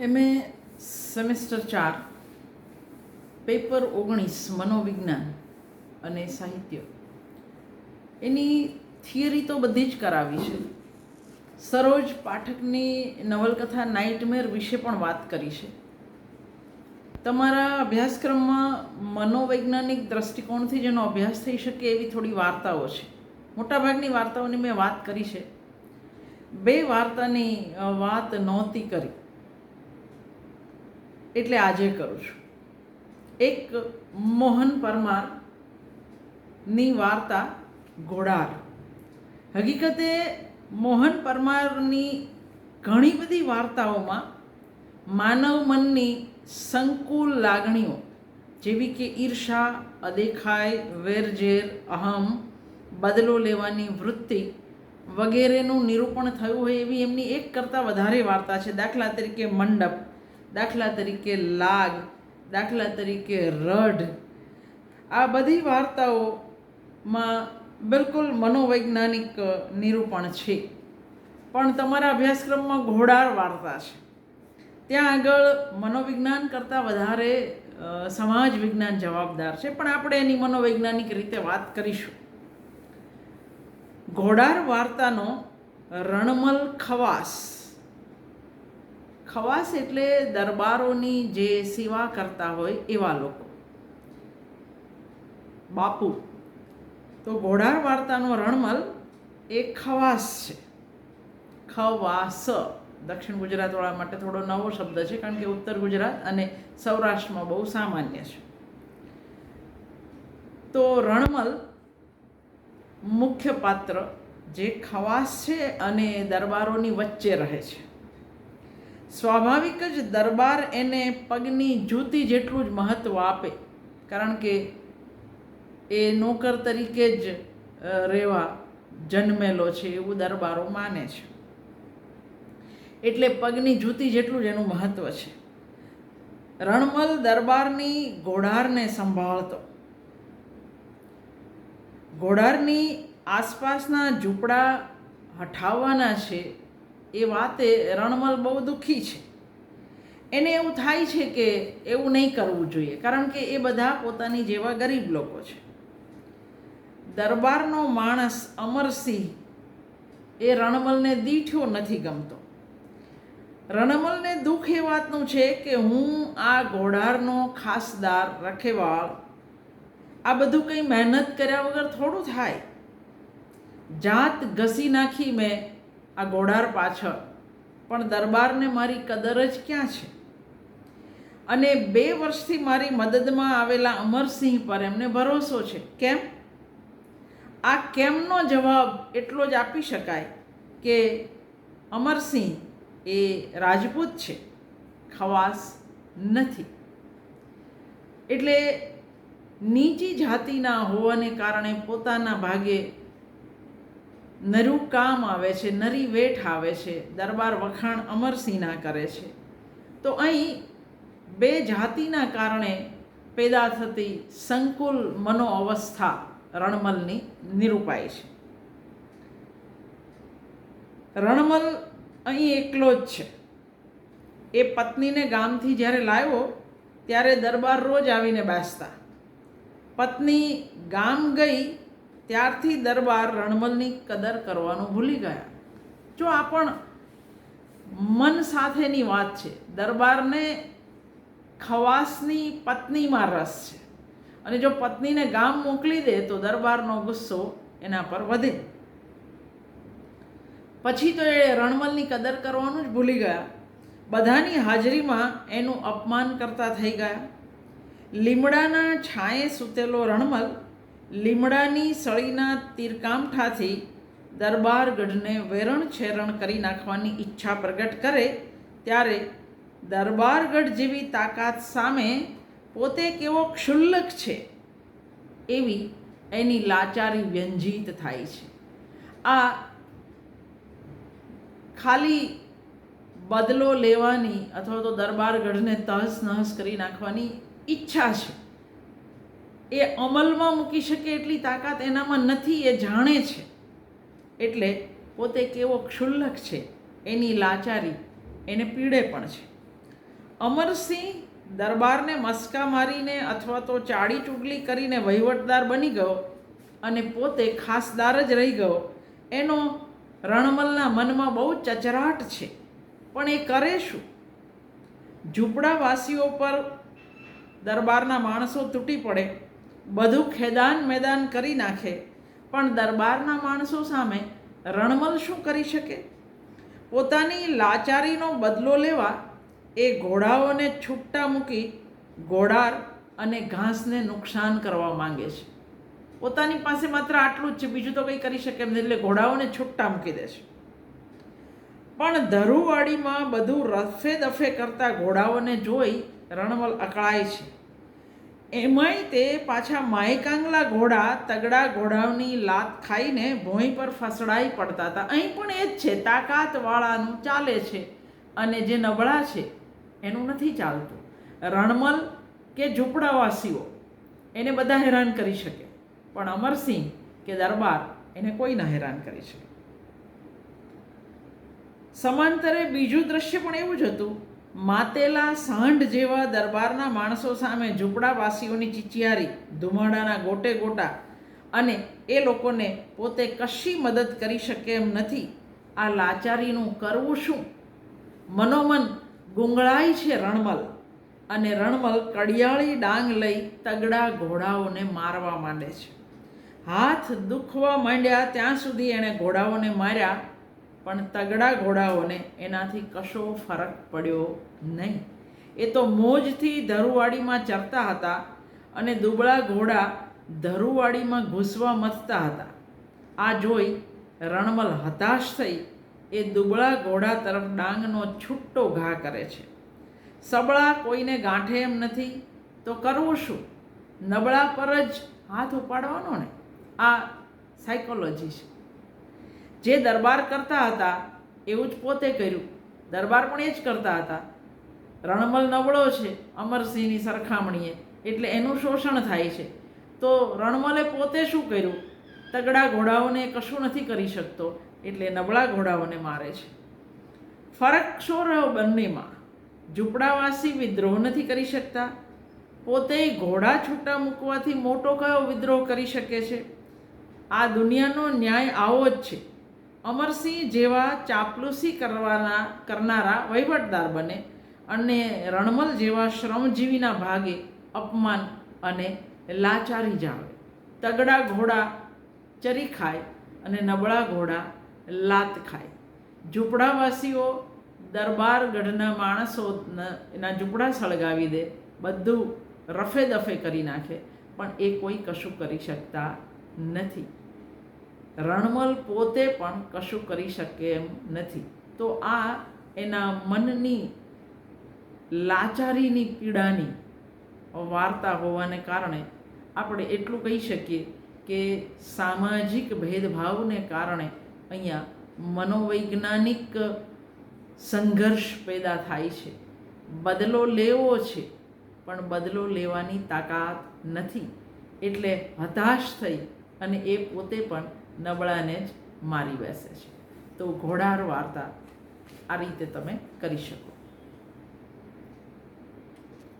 એમે સેમેસ્ટર ચાર, પેપર ઓગણીસ, મનોવિજ્ઞાન અને સાહિત્ય. એની થિયરી તો બધી જ કરાવી છે. સરોજ પાઠકની નવલકથા નાઇટમેર વિશે પણ વાત કરી છે. તમારા અભ્યાસક્રમમાં મનોવૈજ્ઞાનિક દ્રષ્ટિકોણથી જેનો અભ્યાસ થઈ શકે એવી થોડી વાર્તાઓ છે. મોટાભાગની વાર્તાઓની મેં વાત કરી છે. બે વાર્તાની વાત નહોતી કરી. એટલે આજે કરું છું. એક મોહન પરમારની વાર્તા ઘોડાર હકીકતે મોહન પરમારની ઘણી બધી વાર્તાઓમાં માનવ મનની સંકુલ લાગણીઓ જેવી કે ઈર્ષા, અદેખાય, વેરઝેર, અહમ, બદલો લેવાની વૃત્તિ વગેરેનું નિરૂપણ થયું હોય એવી એમની એક કરતાં વધારે વાર્તા છે. દાખલા તરીકે મંડપ. દાખલા તરીકે લાગ, દાખલા તરીકે રઢ. આ બધી વાર્તાઓમાં બિલકુલ મનોવૈજ્ઞાનિક નિરૂપણ છે. પણ તમારા અભ્યાસક્રમમાં ઘોડાર વાર્તા છે. ત્યાં આગળ મનોવિજ્ઞાન કરતાં વધારે સમાજ વિજ્ઞાન જવાબદાર છે. પણ આપણે એની મનોવૈજ્ઞાનિક રીતે વાત કરીશું. ઘોડાર વાર્તાનો રણમલ ખવાસ ખવાસ એટલે દરબારોની જે સેવા કરતા હોય એવા લોકો. બાપુ, તો ઘોડાર વાર્તાનો રણમલ એ ખવાસ છે. ખવાસ. દક્ષિણ ગુજરાતવાળા માટે થોડો નવો શબ્દ છે, કારણ કે ઉત્તર ગુજરાત અને સૌરાષ્ટ્રમાં બહુ સામાન્ય છે. તો રણમલ મુખ્ય પાત્ર જે ખવાસ છે અને દરબારોની વચ્ચે રહે છે. સ્વાભાવિક જ દરબાર એને પગની જૂતી જેટલું જ મહત્ત્વ આપે. કારણ કે એ નોકર તરીકે જ રહેવા જન્મેલો છે એવું દરબારો માને છે. એટલે પગની જૂતી જેટલું જ એનું મહત્ત્વ છે. રણમલ દરબારની ઘોડારને સંભાળતો. ઘોડારની આસપાસના ઝૂંપડા હટાવવાના છે એ વાતે રણમલ બહુ દુઃખી છે. એને એવું થાય છે કે એવું નહીં કરવું જોઈએ, કારણ કે એ બધા પોતાની જેવા ગરીબ લોકો છે. દરબારનો માણસ અમરસિંહ એ રણમલને દીઠ્યો નથી ગમતો. રણમલને દુઃખ એ વાતનું છે કે હું આ ઘોડારનો ખાસદાર રખેવાળ, આ બધું કંઈ મહેનત કર્યા વગર થોડું થાય. જાત ઘસી નાખી મેં આ ઘોડાર પાછળ. પણ દરબારને મારી કદર જ ક્યાં છે? અને બે વર્ષથી મારી મદદમાં આવેલા અમરસિંહ પર એમને ભરોસો છે. કેમ? આ કેમનો જવાબ એટલો જ આપી શકાય કે અમરસિંહ એ રાજપૂત છે. ખવાસ નથી. એટલે નીચી જાતિના હોવાને કારણે પોતાના ભાગે નરું કામ આવે છે, નરી વેઠ આવે છે, દરબાર વખાણ અમરસિંહના કરે છે. તો અહીં બે જાતિના કારણે પેદા થતી સંકુલ મનો અવસ્થા રણમલની નિરૂપાય છે. રણમલ અહીં એકલો જ છે. એ પત્નીને ગામથી જ્યારે લાવ્યો, ત્યારે દરબાર રોજ આવીને બેસતા. પત્ની ગામ ગઈ ત્યારથી દરબાર રણમલની કદર કરવાનું ભૂલી ગયા. જો આ પણ મન સાથેની વાત છે, દરબારને ખવાસની પત્નીમાં રસ છે. અને જો પત્નીને ગામ મોકલી દે, તો દરબારનો ગુસ્સો એના પર વધે. પછી તો એ રણમલની કદર કરવાનું જ ભૂલી ગયા. બધાની હાજરીમાં એનું અપમાન કરતા થઈ ગયા. લીમડાના છાંયે સૂતેલો રણમલ લીમડાની સળીના તીરકામઠાથી દરબારગઢને વેરણ છેરણ કરી નાખવાની ઈચ્છા પ્રગટ કરે ત્યારે દરબારગઢ જેવી તાકાત સામે પોતે કેવો ક્ષુલ્લક છે એવી એની લાચારી વ્યંજિત થાય છે. આ ખાલી બદલો લેવાની અથવા તો દરબારગઢને તહસ નહસ કરી નાખવાની ઈચ્છા છે. એ અમલમાં મૂકી શકે એટલી તાકાત એનામાં નથી, એ જાણે છે. એટલે પોતે કેવો ક્ષુલ્લક છે, એની લાચારી એને પીડે પણ છે. અમરસિંહ દરબારને મસ્કા મારીને અથવા તો ચાડી ચુગલી કરીને વહીવટદાર બની ગયો અને પોતે ખાસદાર જ રહી ગયો, એનો રણમલના મનમાં બહુ ચચરાટ છે. પણ એ કરે શું? ઝૂંપડાવાસીઓ પર દરબારના માણસો તૂટી પડે બધું ખેદાન મેદાન કરી નાખે, પણ દરબારના માણસો સામે રણમલ શું કરી શકે? પોતાની લાચારીનો બદલો લેવા એ ઘોડાઓને છૂટા મૂકી ઘોડાર અને ઘાસને નુકસાન કરવા માંગે છે. પોતાની પાસે માત્ર આટલું જ છે, બીજું તો કંઈ કરી શકે એમ નહીં, એટલે ઘોડાઓને છૂટા મૂકી દે છે. પણ ધરુવાડીમાં બધું રફે દફે કરતા ઘોડાઓને જોઈ રણમલ અકળાય છે. એમાંય તે પાછા માયકાંગલા ઘોડા તગડા ઘોડાઓની લાત ખાઈને ભોંય પર ફસડાઈ પડતા હતા. અહીં પણ એ જ છે, તાકાતવાળાનું ચાલે છે અને જે નબળા છે, એનું નથી ચાલતું. રણમલ કે ઝૂંપડાવાસીઓ, એને બધા હેરાન કરી શકે. પણ અમરસિંહ કે દરબાર, એને કોઈ ન હેરાન કરી શકે. સમાંતરે બીજું દ્રશ્ય પણ એવું જ હતું માતેલા સાંઢ જેવા દરબારના માણસો સામે ઝૂંપડાવાસીઓની ચિચિયારી ધુમાડાના ગોટે ગોટા અને એ લોકોને પોતે કશી મદદ કરી શકે એમ નથી. આ લાચારીનું કરવું શું? મનોમન ગુંગળાય છે રણમલ અને રણમલ કડિયાળી ડાંગ લઈ તગડા ઘોડાઓને મારવા માંડે છે. હાથ દુખવા માંડ્યા ત્યાં સુધી એણે ઘોડાઓને માર્યા પણ તગડા ઘોડાઓને એનાથી કશો ફરક પડ્યો નહીં. એ તો મોજથી ધરુવાડીમાં ચરતા હતા અને દુબળા ઘોડા ધરુવાડીમાં ઘૂસવા મથતા હતા. આ જોઈ રણમલ હતાશ થઈ, એ દુબળા ઘોડા તરફ ડાંગનો છૂટો ઘા કરે છે. સબળા કોઈને ગાંઠે એમ નથી, તો કરવું શું? નબળા પર જ હાથ ઉપાડવાનો ને? આ સાયકોલોજી છે. જે દરબાર કરતા હતા, એવું જ પોતે કર્યું. દરબાર પણ એ જ કરતા હતા. રણમલ નબળો છે, અમરસિંહની સરખામણીએ, એટલે એનું શોષણ થાય છે. તો રણમલે પોતે શું કર્યું? તગડા ઘોડાઓને કશું નથી કરી શકતો, એટલે નબળા ઘોડાઓને મારે છે. ફરક શું રહ્યો બંનેમાં? ઝૂંપડાવાસી વિદ્રોહ નથી કરી શકતા? પોતે ઘોડા છૂટા મૂકવાથી મોટો કયો વિદ્રોહ કરી શકે છે? આ દુનિયાનો ન્યાય આવો જ છે. અમરસિંહ જેવા ચાપલુસી કરવાના, કરનારા વહીવટદાર બને અને રણમલ જેવા શ્રમજીવીના ભાગે અપમાન અને લાચારી જાવે તગડા ઘોડા ચરી ખાય અને નબળા ઘોડા લાત ખાય. ઝૂંપડાવાસીઓ દરબારગઢના માણસો એના ઝૂંપડા સળગાવી દે, બધું રફે દફે કરી નાખે, પણ એ કોઈ કશું કરી શકતા નથી. રણમલ પોતે પણ કશું કરી શકે એમ નથી. તો આ એના મનની લાચારીની પીડાની વાર્તા હોવાને કારણે આપણે એટલું કહી શકીએ કે સામાજિક ભેદભાવને કારણે અહીંયા મનોવૈજ્ઞાનિક સંઘર્ષ પેદા થાય છે. બદલો લેવો છે, પણ બદલો લેવાની તાકાત નથી. એટલે હતાશ થઈ અને એ પોતે પણ નબળાને જ મારી બેસે છે. તો ઘોડાર વાર્તા આ રીતે તમે કરી શકો.